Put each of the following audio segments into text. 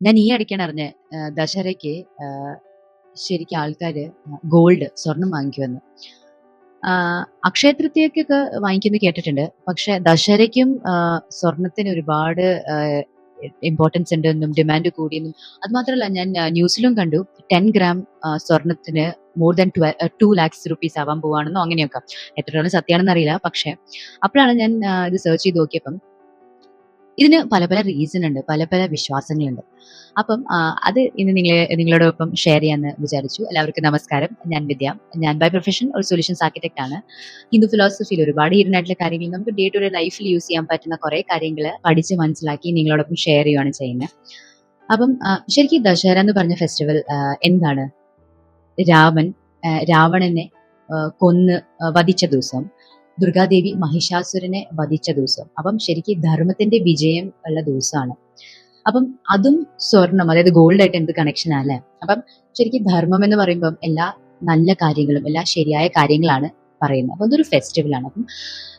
ഞാൻ ഈ ഇടയ്ക്കാണ് അറിഞ്ഞ ദശരയ്ക്ക് ശരിക്കും ആൾക്കാര് ഗോൾഡ് സ്വർണം വാങ്ങിക്കുമെന്ന് അക്ഷയതൃത്തിയൊക്കെ വാങ്ങിക്കുന്നത് കേട്ടിട്ടുണ്ട്. പക്ഷെ ദശരയ്ക്കും സ്വർണത്തിന് ഒരുപാട് ഇമ്പോർട്ടൻസ് ഉണ്ട് എന്നും ഡിമാൻഡ് കൂടിയെന്നും അത് മാത്രമല്ല ഞാൻ ന്യൂസിലും കണ്ടു ടെൻ ഗ്രാം സ്വർണത്തിന് more than two lakhs rupees ആവാൻ പോവാണെന്നോ അങ്ങനെയൊക്കെ. എത്രത്തോളം സത്യമാണെന്ന് അറിയില്ല പക്ഷെ അപ്പോഴാണ് ഞാൻ ഇത് സെർച്ച് ചെയ്ത് നോക്കിയപ്പം ഇതിന് പല പല റീസൺ ഉണ്ട് പല പല വിശ്വാസങ്ങളുണ്ട്. അപ്പം അത് ഇന്ന് നിങ്ങളെ നിങ്ങളോടൊപ്പം ഷെയർ ചെയ്യാമെന്ന് വിചാരിച്ചു. എല്ലാവർക്കും നമസ്കാരം. ഞാൻ വിദ്യ. ഞാൻ ബൈ പ്രൊഫഷൻ ഒരു സൊല്യൂഷൻസ് ആർക്കിടെക്ട് ആണ്. ഹിന്ദു ഫിലോസഫിയിൽ ഒരുപാട് ഇരുന്നായിട്ടുള്ള കാര്യങ്ങൾ നമുക്ക് ഡേ ടു ഡേ ലൈഫിൽ യൂസ് ചെയ്യാൻ പറ്റുന്ന കുറെ കാര്യങ്ങൾ പഠിച്ച് മനസ്സിലാക്കി നിങ്ങളോടൊപ്പം ഷെയർ ചെയ്യുകയാണ് ചെയ്യുന്നത് അപ്പം ശരിക്കും ദശഹര എന്ന് പറഞ്ഞ ഫെസ്റ്റിവൽ എന്താണ്? രാമൻ രാവണനെ കൊന്ന് വധിച്ച ദിവസം. ദുർഗാദേവി മഹിഷാസുരനെ വധിച്ച ദിവസം. അപ്പം ശരിക്കും ധർമ്മത്തിന്റെ വിജയം ഉള്ള ദിവസമാണ്. അപ്പം അതും സ്വർണം അതായത് ഗോൾഡ് ആയിട്ട് എന്ത് കണക്ഷൻ അല്ലേ? അപ്പം ശരിക്കും ധർമ്മം എന്ന് പറയുമ്പം എല്ലാ നല്ല കാര്യങ്ങളും എല്ലാ ശരിയായ കാര്യങ്ങളാണ് പറയുന്നത്. അപ്പൊ അതൊരു ഫെസ്റ്റിവൽ ആണ്. അപ്പം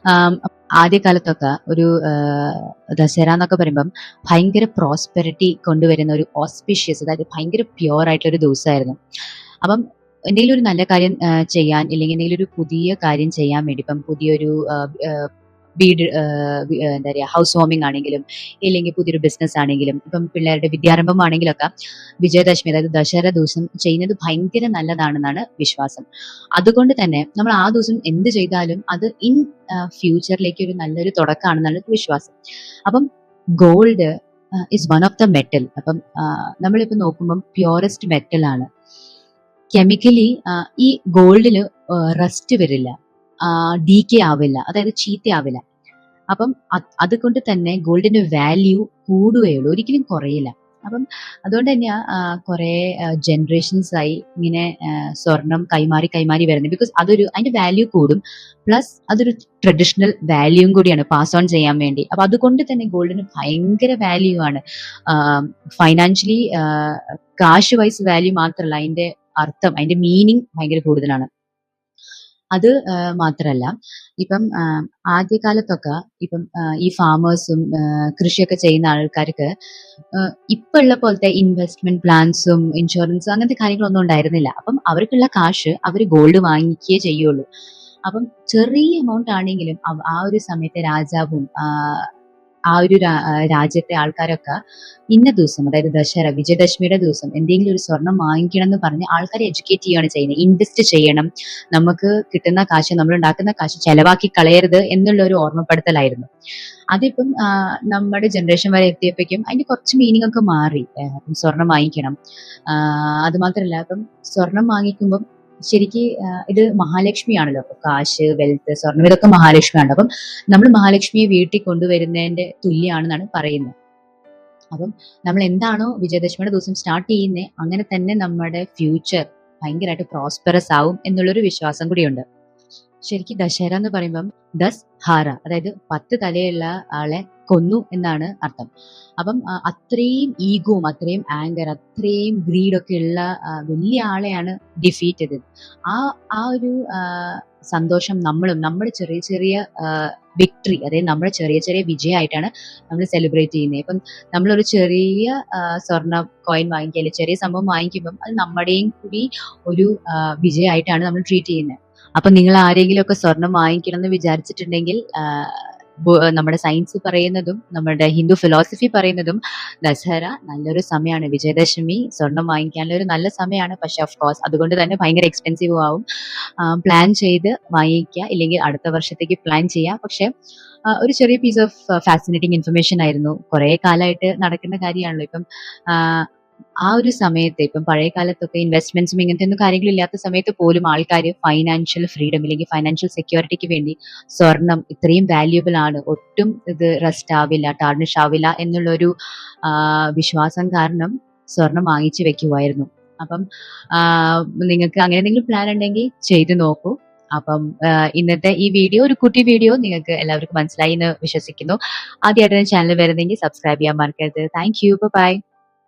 ആദ്യ ആദ്യകാലത്തൊക്കെ ഒരു ദസറ എന്നൊക്കെ പറയുമ്പം ഭയങ്കര പ്രോസ്പെരിറ്റി കൊണ്ടുവരുന്ന ഒരു ഓസ്പിഷ്യസ് അതായത് ഭയങ്കര പ്യുവർ ആയിട്ടുള്ള ഒരു ദിവസമായിരുന്നു. അപ്പം എന്തെങ്കിലും ഒരു നല്ല കാര്യം ചെയ്യാൻ അല്ലെങ്കിൽ എന്തെങ്കിലും ഒരു പുതിയ കാര്യം ചെയ്യാൻ വേണ്ടി ഇപ്പം പുതിയൊരു വീട് എന്താ പറയുക ഹൗസ് വാമിംഗ് ആണെങ്കിലും ഇല്ലെങ്കിൽ പുതിയൊരു ബിസിനസ് ആണെങ്കിലും ഇപ്പം പിള്ളേരുടെ വിദ്യാരംഭം ആണെങ്കിലൊക്കെ വിജയദശമി അതായത് ദശര ദിവസം ചെയ്യുന്നത് ഭയങ്കര നല്ലതാണെന്നാണ് വിശ്വാസം. അതുകൊണ്ട് തന്നെ നമ്മൾ ആ ദിവസം എന്ത് ചെയ്താലും അത് ഇൻ ഫ്യൂച്ചറിലേക്ക് ഒരു നല്ലൊരു തുടക്കമാണെന്നാണ് വിശ്വാസം. അപ്പം gold is one of the metal അപ്പം നമ്മളിപ്പോൾ നമ്മളിപ്പോ നോക്കുമ്പം പ്യുവറസ്റ്റ് മെറ്റൽ ആണ്. കെമിക്കലി ഈ ഗോൾഡിന് റസ്റ്റ് വരില്ല. ഡീക്കെ ആവില്ല. അതായത് ചീത്തയാവില്ല. അപ്പം അത് അതുകൊണ്ട് തന്നെ ഗോൾഡിന്റെ വാല്യൂ കൂടുകയുള്ളൂ. ഒരിക്കലും കുറയില്ല. അപ്പം അതുകൊണ്ട് തന്നെയാ കുറെ ജനറേഷൻസ് ആയി ഇങ്ങനെ സ്വർണം കൈമാറി കൈമാറി വരുന്നത്. ബിക്കോസ് അതൊരു അതിന്റെ വാല്യൂ കൂടും. പ്ലസ് അതൊരു ട്രഡീഷണൽ വാല്യൂം കൂടിയാണ് പാസ് ഓൺ ചെയ്യാൻ വേണ്ടി. അപ്പൊ അതുകൊണ്ട് തന്നെ ഗോൾഡിന് ഭയങ്കര വാല്യൂ ആണ്. ഫൈനാൻഷ്യലി കാശ് വൈസ് വാല്യൂ മാത്രമല്ല അതിന്റെ അർത്ഥം അതിന്റെ മീനിങ് ഭയങ്കര കൂടുതലാണ്. അത് മാത്രമല്ല ഇപ്പം ആദ്യകാലത്തൊക്കെ ഇപ്പം ഈ ഫാമേഴ്സും കൃഷിയൊക്കെ ചെയ്യുന്ന ആൾക്കാർക്ക് ഇപ്പൊ ഉള്ള പോലത്തെ ഇൻവെസ്റ്റ്മെന്റ് പ്ലാൻസും ഇൻഷുറൻസും അങ്ങനത്തെ കാര്യങ്ങളൊന്നും ഉണ്ടായിരുന്നില്ല. അപ്പം അവർക്കുള്ള കാശ് അവർ ഗോൾഡ് വാങ്ങിക്കേ ചെയ്യുള്ളൂ. അപ്പം ചെറിയ എമൗണ്ട് ആണെങ്കിലും ആ ഒരു സമയത്തെ രാജാവും ആ, ഒരു രാജ്യത്തെ ആൾക്കാരൊക്കെ ഇന്ന ദിവസം അതായത് ദശഹര വിജയദശമിയുടെ ദിവസം എന്തെങ്കിലും ഒരു സ്വർണം വാങ്ങിക്കണം എന്ന് പറഞ്ഞ് ആൾക്കാരെ എഡ്യൂക്കേറ്റ് ചെയ്യുകയാണ് ചെയ്യുന്നത്. ഇൻവെസ്റ്റ് ചെയ്യണം. നമുക്ക് കിട്ടുന്ന കാശ് നമ്മൾ ഉണ്ടാക്കുന്ന കാശ് ചെലവാക്കി കളയരുത് എന്നുള്ള ഒരു ഓർമ്മപ്പെടുത്തലായിരുന്നു. അതിപ്പം നമ്മുടെ ജനറേഷൻ വരെ എത്തിയപ്പോഴേക്കും അതിന്റെ കുറച്ച് മീനിങ് ഒക്കെ മാറി. സ്വർണം വാങ്ങിക്കണം. അതുമാത്രമല്ല അപ്പം സ്വർണം വാങ്ങിക്കുമ്പം ശരിക്ക് ഇത് മഹാലക്ഷ്മിയാണല്ലോ. അപ്പൊ കാശ് വെൽത്ത് സ്വർണം ഇതൊക്കെ മഹാലക്ഷ്മിയാണ് അപ്പം നമ്മൾ മഹാലക്ഷ്മിയെ വീട്ടിൽ കൊണ്ടുവരുന്നതിന്റെ തുല്യമാണെന്നാണ് പറയുന്നത്. അപ്പം നമ്മൾ എന്താണോ വിജയദശമിയുടെ ദിവസം സ്റ്റാർട്ട് ചെയ്യുന്നത് അങ്ങനെ തന്നെ നമ്മുടെ ഫ്യൂച്ചർ ഭയങ്കരമായിട്ട് പ്രോസ്പെറസ് ആവും എന്നുള്ളൊരു വിശ്വാസം കൂടിയുണ്ട്. ശരിക്കും ദശഹര എന്ന് പറയുമ്പം ദസ് ഹാര അതായത് പത്ത് തലയുള്ള ആളെ കൊന്നു എന്നാണ് അർത്ഥം. അപ്പം അത്രയും ഈഗോവും അത്രയും ആങ്കർ അത്രയും ഗ്രീഡൊക്കെ ഉള്ള വലിയ ആളെയാണ് ഡിഫീറ്റ് ചെയ്തത്. ആ ആ ഒരു സന്തോഷം നമ്മളും നമ്മുടെ ചെറിയ ചെറിയ വിക്ടറി അതായത് നമ്മുടെ ചെറിയ ചെറിയ വിജയമായിട്ടാണ് നമ്മൾ സെലിബ്രേറ്റ് ചെയ്യുന്നത്. ഇപ്പം നമ്മളൊരു ചെറിയ സ്വർണ കോയിൻ വാങ്ങിക്കുക അല്ലെങ്കിൽ ചെറിയ സംഭവം വാങ്ങിക്കുമ്പം അത് നമ്മുടെയും കൂടി ഒരു വിജയമായിട്ടാണ് നമ്മൾ ട്രീറ്റ് ചെയ്യുന്നത്. അപ്പൊ നിങ്ങൾ ആരെങ്കിലും ഒക്കെ സ്വർണം വാങ്ങിക്കണം എന്ന് വിചാരിച്ചിട്ടുണ്ടെങ്കിൽ നമ്മുടെ സയൻസ് പറയുന്നതും നമ്മുടെ ഹിന്ദു ഫിലോസഫി പറയുന്നതും ദസഹര നല്ലൊരു സമയമാണ് വിജയദശമി സ്വർണം വാങ്ങിക്കാനുള്ള ഒരു നല്ല സമയമാണ് പക്ഷെ ഓഫ് കോഴ്സ് അതുകൊണ്ട് തന്നെ ഭയങ്കര എക്സ്പെൻസീവ് ആവും. പ്ലാൻ ചെയ്ത് വാങ്ങിക്കുക. ഇല്ലെങ്കിൽ അടുത്ത വർഷത്തേക്ക് പ്ലാൻ ചെയ്യുക പക്ഷെ ഒരു ചെറിയ പീസ് ഓഫ് ഫാസിനേറ്റിംഗ് ഇൻഫർമേഷൻ ആയിരുന്നു. കുറെ കാലമായിട്ട് നടക്കുന്ന കാര്യമാണല്ലോ. ഇപ്പം ആ, ഒരു സമയത്ത് ഇപ്പം പഴയ കാലത്തൊക്കെ ഇൻവെസ്റ്റ്മെന്റ്സും ഇങ്ങനത്തെ ഒന്നും കാര്യങ്ങളില്ലാത്ത സമയത്ത് പോലും ആൾക്കാർ ഫൈനാൻഷ്യൽ ഫ്രീഡം ഇല്ലെങ്കിൽ ഫൈനാൻഷ്യൽ സെക്യൂരിറ്റിക്ക് വേണ്ടി സ്വർണം ഇത്രയും വാല്യുബിൾ ആണ്. ഒട്ടും ഇത് റെസ്റ്റ് ആവില്ല ടാർണിഷ് ആവില്ല എന്നുള്ളൊരു വിശ്വാസം കാരണം സ്വർണം വാങ്ങിച്ചു വെക്കുമായിരുന്നു അപ്പം നിങ്ങൾക്ക് അങ്ങനെ എന്തെങ്കിലും പ്ലാൻ ഉണ്ടെങ്കിൽ ചെയ്തു നോക്കൂ. അപ്പം ഇന്നത്തെ ഈ വീഡിയോ ഒരു കുട്ടി വീഡിയോ നിങ്ങൾക്ക് എല്ലാവർക്കും മനസ്സിലായി എന്ന് വിശ്വസിക്കുന്നു. ആദ്യമായിട്ടാണ് ചാനൽ വരുന്നെങ്കിൽ സബ്സ്ക്രൈബ് ചെയ്യാൻ മറക്കരുത്. Thank you by